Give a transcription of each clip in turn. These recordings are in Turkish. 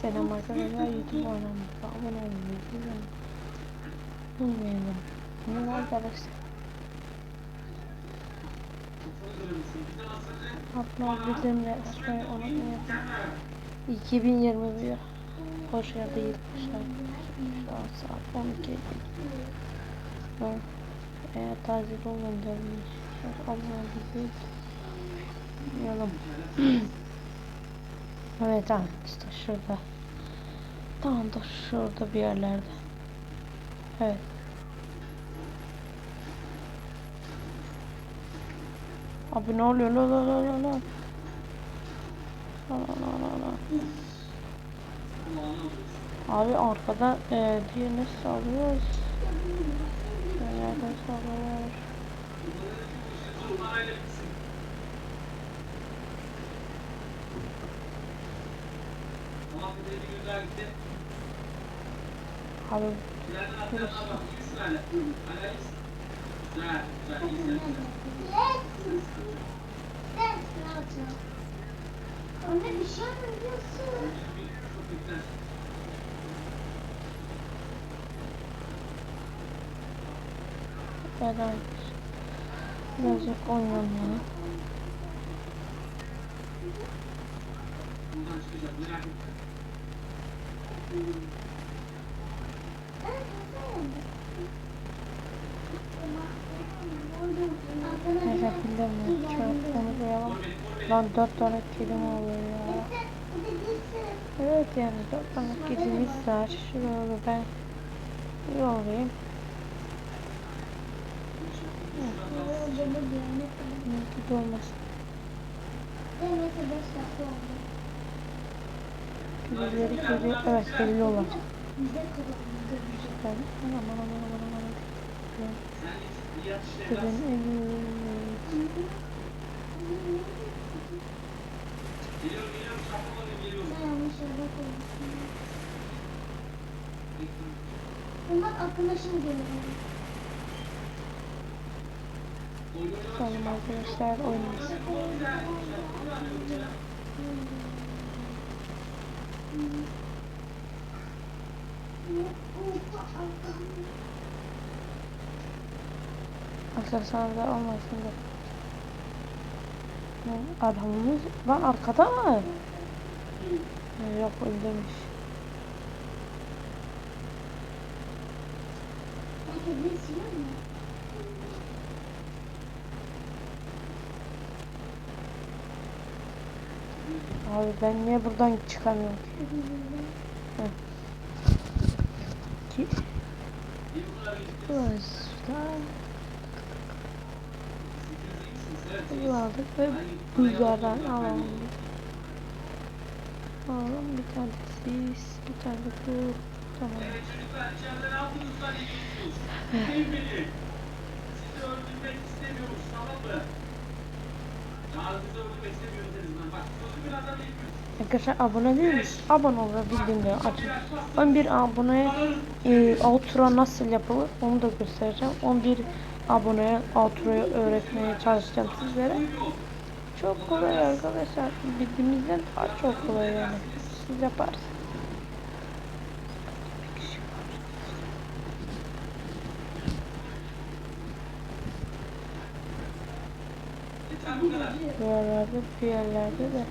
Selam arkadaşlar YouTube kanalımıza abone olmayı unutmayın. Unutmayalım. Ne var arkadaşlar? Atma bildirimleri açmayı unutmayın. 2021 hoş geldiniz. Şu an saat 12. Ben eğer taze olmadığımız abone bizi yapalım. evet arkadaşlar şurada. Tam da şurada bir yerlerde. Evet. Abi ne oluyor la la la la la. La la la la. Abi arkada e, DNS sağlıyoruz. Nereden sağlıyorlar? Abi. Anne bir şey yapıyorsun. Neden? Birazcık oynayalım ya. Neyse bilmiyorum. Şu onu koyalım. Lan dört tane kelime oluyor ya. Evet yani dört tane kedimiz var. Şurada ben yollayayım. Mümkün olmaz. Kedileri kedi, evet geliyorlar. Ben aman aman aman aman evi. Bunlar aklıma şimdi geliyor. Bakalım arkadaşlar oyunumuz. Aksesuarda olmasın da. Ne, Adamımız lan arkada mı? Yok öldürmüş. Belki bir siyah mı? Abi ben niye buradan çıkamıyorum ki? Bunu aldık ve buzlardan alalım. Alalım bir tane sis, bir tane bu. Tamam. Çocuklar içeride ne yaptınız zannediyorsunuz? Değil beni. Sizi öldürmek istemiyoruz tamam mı? Sizi öldürmek istemiyoruz Arkadaşlar abone değil miyiz? Abone olun bildirimleri açın. 11 aboneye e, outro nasıl yapılır onu da göstereceğim. 11 aboneye outro'yu öğretmeye çalışacağım sizlere. Çok kolay arkadaşlar. Bildiğimizden daha çok kolay yani. Siz yaparsınız. Yeter bu kadar. Bir yerlerde de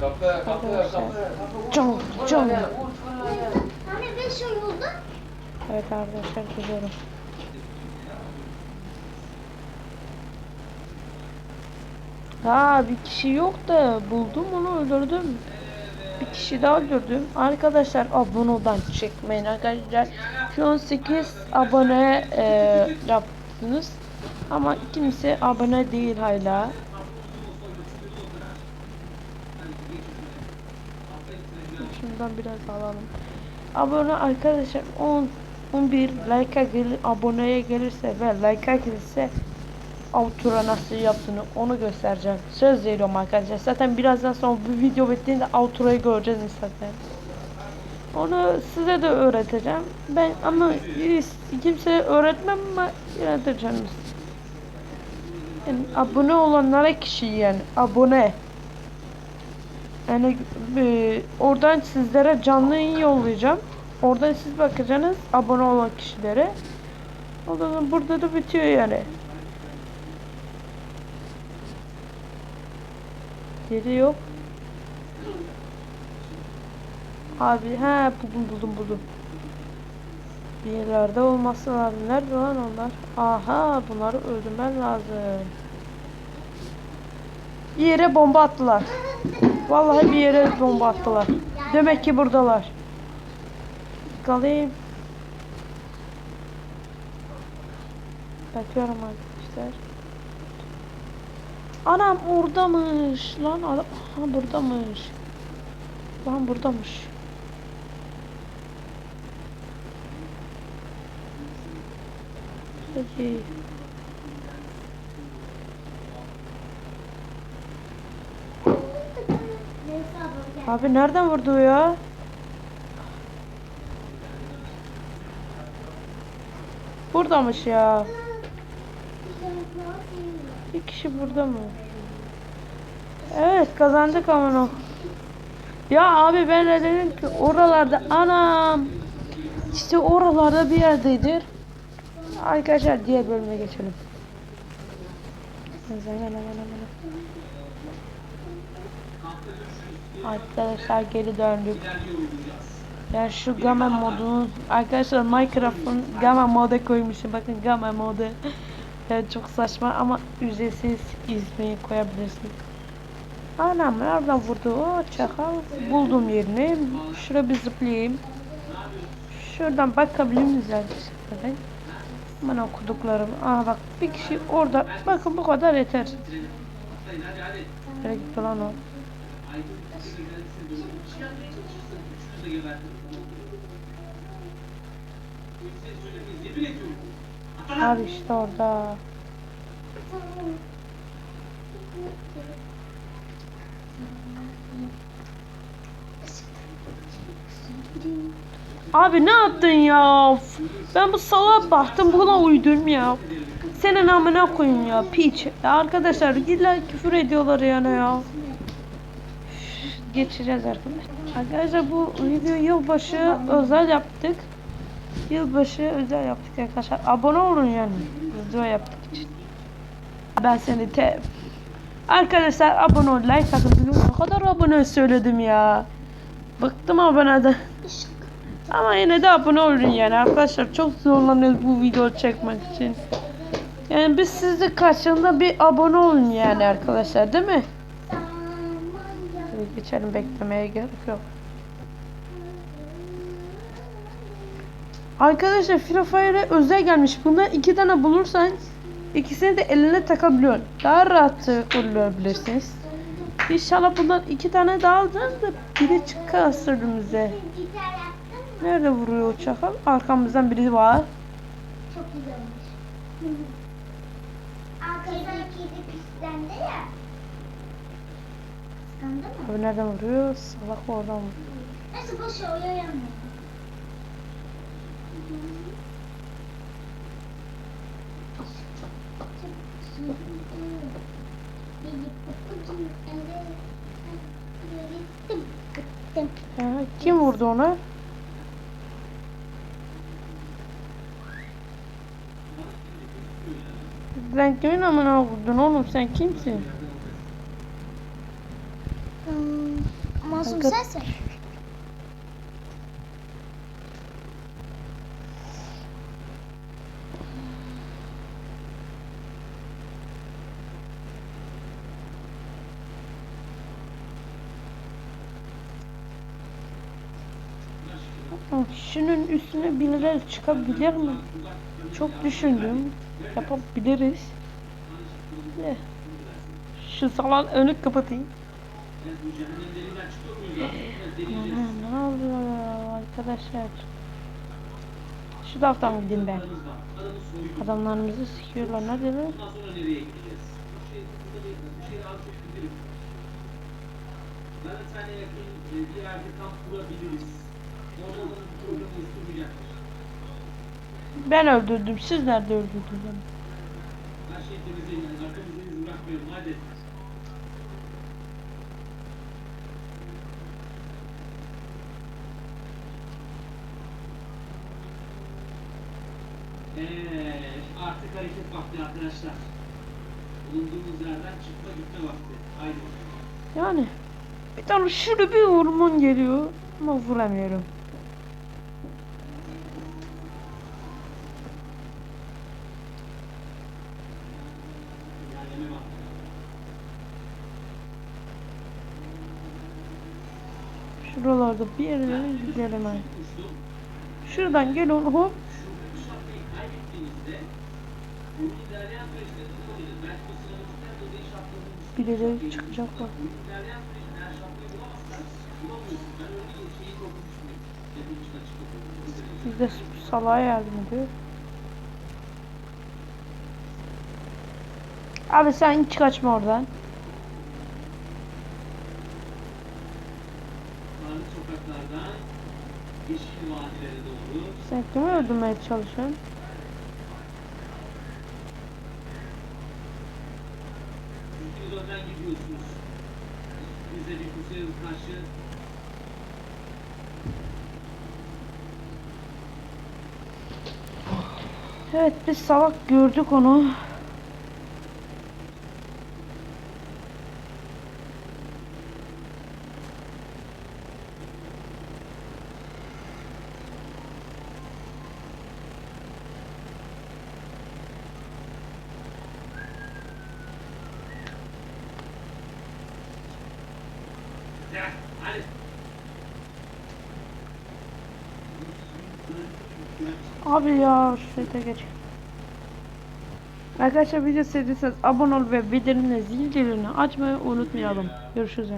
Kapı, kapı, kapı. Can, can. Hani beş yıl oldu. Evet arkadaşlar gidiyorum. Ha bir kişi yok da buldum onu öldürdüm. Bir kişi daha öldürdüm. Arkadaşlar aboneden çekmeyin arkadaşlar. Şu an 8 abone e, yaptınız. Ama kimse abone değil hala. Şundan biraz alalım. Abone arkadaşlar 10 11 like'a gelir aboneye gelirse ve like'a gelirse outro nasıl yaptığını onu göstereceğim. Söz veriyorum arkadaşlar. Zaten birazdan sonra bu video bittiğinde outro'yu göreceğiz zaten. Onu size de öğreteceğim. Ben ama kimseye öğretmem ama öğreteceğim. Yani abone olanlara kişi yani abone. Yani e, oradan sizlere canlı yayın yollayacağım. Oradan siz bakacaksınız abone olan kişilere. Ondan sonra burada da bitiyor yani. Yeri yok. Abi he buldum buldum buldum. Bir yerlerde olması lazım. Nerede lan onlar? Aha bunları öldürmen lazım. Bir yere bomba attılar. Vallahi bir yere bomba attılar. Demek ki buradalar. Kalayım. Bakıyorum arkadaşlar. Anam oradamış. Lan aha buradamış. Lan buradamış. Gel. Abi nereden vurdu ya? Buradamış ya. Bir kişi burada mı? Evet kazandık ama o. Ya abi ben de dedim ki oralarda anam işte oralarda bir yerdedir. Arkadaşlar diğer bölüme geçelim. Arkadaşlar geri döndük. Ya şu gamma modunu arkadaşlar Minecraft'ın gamma moda koymuşum. Bakın gamma modu. Evet, çok saçma ama ücretsiz ismi koyabilirsiniz. Anam nereden vurdu? O çakal. Buldum yerini. Şuraya bir zıplayayım. Şuradan bakabilir miyiz arkadaşlar? Aman okuduklarım. Aha bak bir kişi orada. Bakın bu kadar yeter. Nereye gitti lan o? Abi işte orada. Abi ne yaptın ya? Ben bu salağa baktım buna uydum ya. Senin amına koyayım ya piç. Ya arkadaşlar illa küfür ediyorlar yani ya. Üf, Geçeceğiz arkadaşlar. Arkadaşlar bu video yılbaşı özel yaptık. Yılbaşı özel yaptık arkadaşlar. Abone olun yani. Video yaptık için. Ben seni te... Arkadaşlar abone ol, like atın. Ne kadar abone söyledim ya. Bıktım aboneden. Ama yine de abone olun yani arkadaşlar. Çok zorlanıyoruz bu video çekmek için. Yani biz sizde karşılığında bir abone olun yani arkadaşlar değil mi? Şöyle geçelim beklemeye gerek yok. Arkadaşlar Free Fire'e özel gelmiş. Bundan iki tane bulursan ikisini de eline takabiliyorsun. Daha rahat kullanabilirsiniz. İnşallah bundan iki tane daha alacağız biri çıkar sırrımıza. Nerede vuruyor çakal? Arkamızdan biri var. Çok güzelmiş. Arkadaşlar kedi pislendi ya. Kıskandı mı? Abi nereden vuruyor? Salak oradan vuruyor. Neyse boş ver uyuyamıyorum. Ha, kim vurdu onu? Sen kimin amına vurdun oğlum sen kimsin? Masum Kanka- sensin. Şunun üstüne birileri çıkabilir mi? Çok düşündüm. Yapabiliriz. De. Şu salon önü kapatayım. Ne oluyor arkadaşlar? Şu taraftan gideyim ben. Adamlarımızı sikiyorlar. Çok bilirim. Valentine'e yakın e, bir yerde kamp kurabiliriz. Orada da bir problem oluşturmayacaktır. Ben öldürdüm. Siz nerede öldürdünüz? Ben şeyi temizleyin. Arkamızda iz bırakmayalım. Hadi. Evet, artık hareket vakti arkadaşlar. Bulunduğumuz yerden çıkma gitme vakti. Haydi. Yani bir tane şurada bir orman geliyor ama vuramıyorum. Şuralarda bir yerlere gidelim ben. Şuradan gel onu hop. Birileri çıkacak bak. Biz de salağa yardım ediyor. Abi sen hiç kaçma oradan. Sen çalışıyorsun? De bir kusaya karşı Evet biz salak gördük onu. Abi ya şuraya geç. Arkadaşlar video sevdiyseniz abone ol ve bildirimle zil zilini açmayı unutmayalım. Görüşürüz.